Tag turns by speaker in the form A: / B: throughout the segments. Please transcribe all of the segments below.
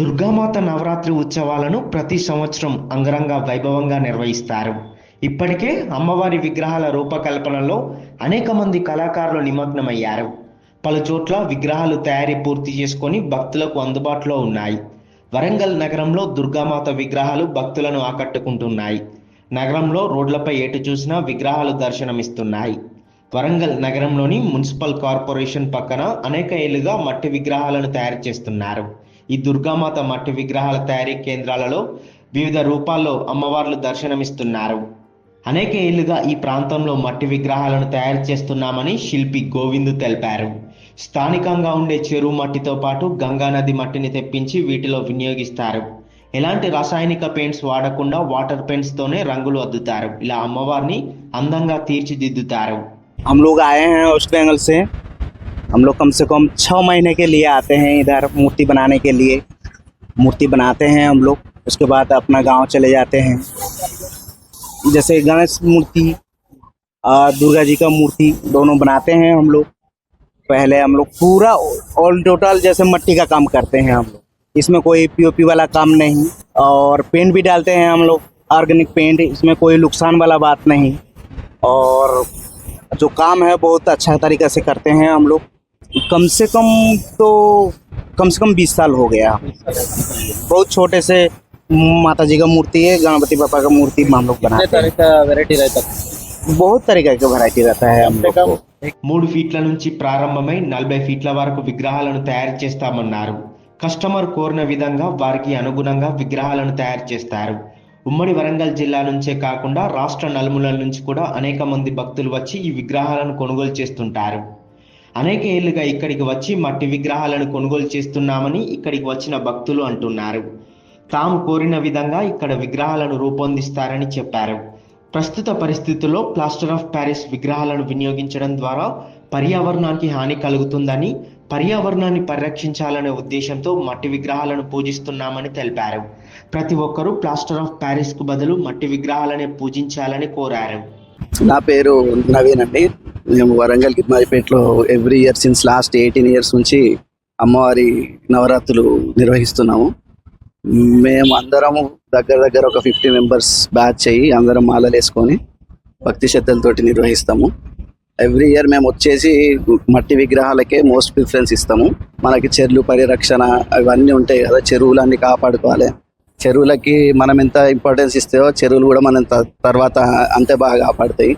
A: దుర్గామాత నవరాత్రి ఉత్సవాలను ప్రతి సంవత్సరం అంగరంగ వైభవంగా నిర్వహిస్తారు. ఇప్పటికే అమ్మవారి విగ్రహాల రూపకల్పనలో అనేక మంది కళాకారులు నిమగ్నమయ్యారు. పలు చోట్ల విగ్రహాలు తయారీ పూర్తి చేసుకొని భక్తులకు అందుబాటులో ఉన్నాయి. వరంగల్ నగరంలో దుర్గామాత విగ్రహాలు భక్తులను ఆకట్టుకుంటున్నాయి. నగరంలో రోడ్లపై ఎటు చూసినా విగ్రహాలు దర్శనమిస్తున్నాయి. వరంగల్ నగరంలోని మున్సిపల్ కార్పొరేషన్ పక్కన అనేక ఏళ్ళుగా మట్టి విగ్రహాలను తయారు చేస్తున్నారు. ఈ దుర్గామాత మట్టి విగ్రహాల తయారీ కేంద్రాలలో వివిధ రూపాల్లో అమ్మవార్లు దర్శనమిస్తున్నారు అనేక ఏళ్లుగా ఈ ప్రాంతంలో మట్టి విగ్రహాలను తయారు చేస్తున్నామని శిల్పి గోవింద్ తెలిపారు స్థానికంగా ఉండే చెరువు మట్టితో పాటు గంగా నది మట్టిని తెప్పించి వీటిలో వినియోగిస్తారు ఎలాంటి రాసాయనిక పెయింట్స్ వాడకుండా వాటర్ పెయింట్స్ తోనే రంగులు అద్దుతారు ఇలా అమ్మవారిని అందంగా తీర్చిదిద్దుతారు
B: हम लोग आए हैं वेस्ट बंगाल से हम लोग कम से कम छः महीने के लिए आते हैं इधर मूर्ति बनाने के लिए। मूर्ति बनाते हैं हम लोग, उसके बाद अपना गाँव चले जाते हैं। जैसे गणेश मूर्ति और दुर्गा जी का मूर्ति दोनों बनाते हैं हम लोग। पहले हम लोग पूरा ऑल टोटल जैसे मट्टी का काम करते हैं हम लोग। इसमें कोई पीओपी वाला काम नहीं, और पेंट भी डालते हैं हम लोग। ऑर्गेनिक पेंट इसमें कोई नुकसान वाला बात नहीं। और जो काम है बहुत अच्छा तरीके से करते हैं हम लोग। कम से कम तो कम से कम बीस साल हो गया बहुत छोटे से माता जी का मूर्ति है गणपति पापा का मूर्ति हम लोग
C: कितने
B: बनाते
C: तरह का वेराइटी रहता है
B: हैं बहुत तरीके का वैरायटी रहता है हम लोग को
A: మూడు ఫీట్ల నుంచి ప్రారంభమై నలభై ఫీట్ల వరకు విగ్రహాలను తయారు చేస్తామన్నారు కస్టమర్ కోరిన విధంగా వారికి అనుగుణంగా విగ్రహాలను తయారు చేస్తారు ఉమ్మడి వరంగల్ జిల్లా నుంచే కాకుండా రాష్ట్ర నలుమూలల నుంచి కూడా అనేక మంది భక్తులు వచ్చి ఈ విగ్రహాలను కొనుగోలు చేస్తుంటారు అనేక ఏళ్ళుగా ఇక్కడికి వచ్చి మట్టి విగ్రహాలను కొనుగోలు చేస్తున్నామని ఇక్కడికి వచ్చిన భక్తులు అంటున్నారు. తాము కోరిన విధంగా ఇక్కడ విగ్రహాలను రూపొందిస్తారని చెప్పారు. ప్రస్తుత పరిస్థితుల్లో ప్లాస్టర్ ఆఫ్ ప్యారిస్ విగ్రహాలను వినియోగించడం ద్వారా పర్యావరణానికి హాని కలుగుతుందని పర్యావరణాన్ని పరిరక్షించాలనే ఉద్దేశంతో మట్టి విగ్రహాలను పూజిస్తున్నామని తెలిపారు. ప్రతి ఒక్కరూ ప్లాస్టర్ ఆఫ్ ప్యారిస్కు బదులు మట్టి విగ్రహాలనే పూజించాలని కోరారు.
D: నా పేరు నవీన్ అండి. మేము Warangal గిరిమారిపేటలో every year since last eighteen years నుంచి అమ్మవారి నవరాత్రులు నిర్వహిస్తున్నాము. మేము అందరము దగ్గర దగ్గర ఒక ఫిఫ్టీ మెంబర్స్ బ్యాచ్ అయ్యి అందరం మాలలు వేసుకొని భక్తి శ్రద్ధలతోటి నిర్వహిస్తాము. ఎవ్రీ ఇయర్ మేము వచ్చేసి మట్టి విగ్రహాలకే మోస్ట్ ప్రిఫరెన్స్ ఇస్తాము. మనకి చెరువులు పరిరక్షణ అవన్నీ ఉంటాయి కదా చెరువులన్నీ కాపాడుకోవాలి. చెరువులకి మనం ఎంత ఇంపార్టెన్స్ ఇస్తాయో చెరువులు కూడా మనం త- తర్వాత అంతే బాగా కాపాడుతాయి.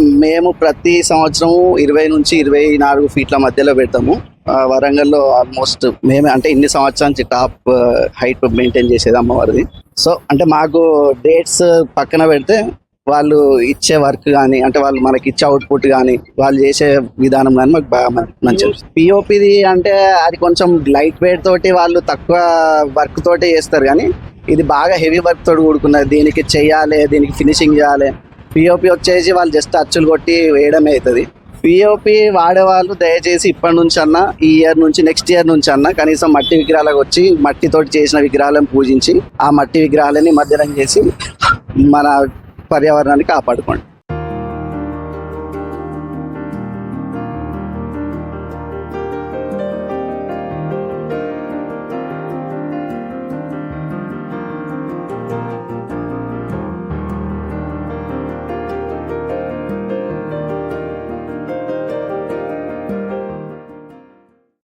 D: మేము ప్రతి సంవత్సరం ఇరవై నుంచి ఇరవై నాలుగు ఫీట్ల మధ్యలో పెడతాము. వరంగల్లో ఆల్మోస్ట్ మేమే అంటే ఇన్ని సంవత్సరాల నుంచి టాప్ హైట్ మెయింటైన్ చేసేది అమ్మవారిది. సో అంటే మాకు డేట్స్ పక్కన పెడితే వాళ్ళు ఇచ్చే వర్క్ కానీ అంటే వాళ్ళు మనకి ఇచ్చే అవుట్పుట్ కానీ వాళ్ళు చేసే విధానం కానీ మాకు బాగా మంచిది పిఓపిది అంటే అది కొంచెం లైట్ వెయిట్ తోటి వాళ్ళు తక్కువ వర్క్ తోటి చేస్తారు కానీ ఇది బాగా హెవీ వర్క్ తోటి కూడుకున్నది. దీనికి చేయాలి దీనికి ఫినిషింగ్ చేయాలి. పిఓపి వచ్చేసి వాళ్ళు జస్ట్ అచ్చులు కొట్టి వేయడమే అవుతుంది. పిఓపి వాడేవాళ్ళు దయచేసి ఇప్పటి నుంచి అన్న ఈ ఇయర్ నుంచి నెక్స్ట్ ఇయర్ నుంచి అన్న కనీసం మట్టి విగ్రహాలకు వచ్చి మట్టితోటి చేసిన విగ్రహాలను పూజించి ఆ మట్టి విగ్రహాలని మధ్యనం చేసి మన పర్యావరణాన్ని కాపాడుకోండి.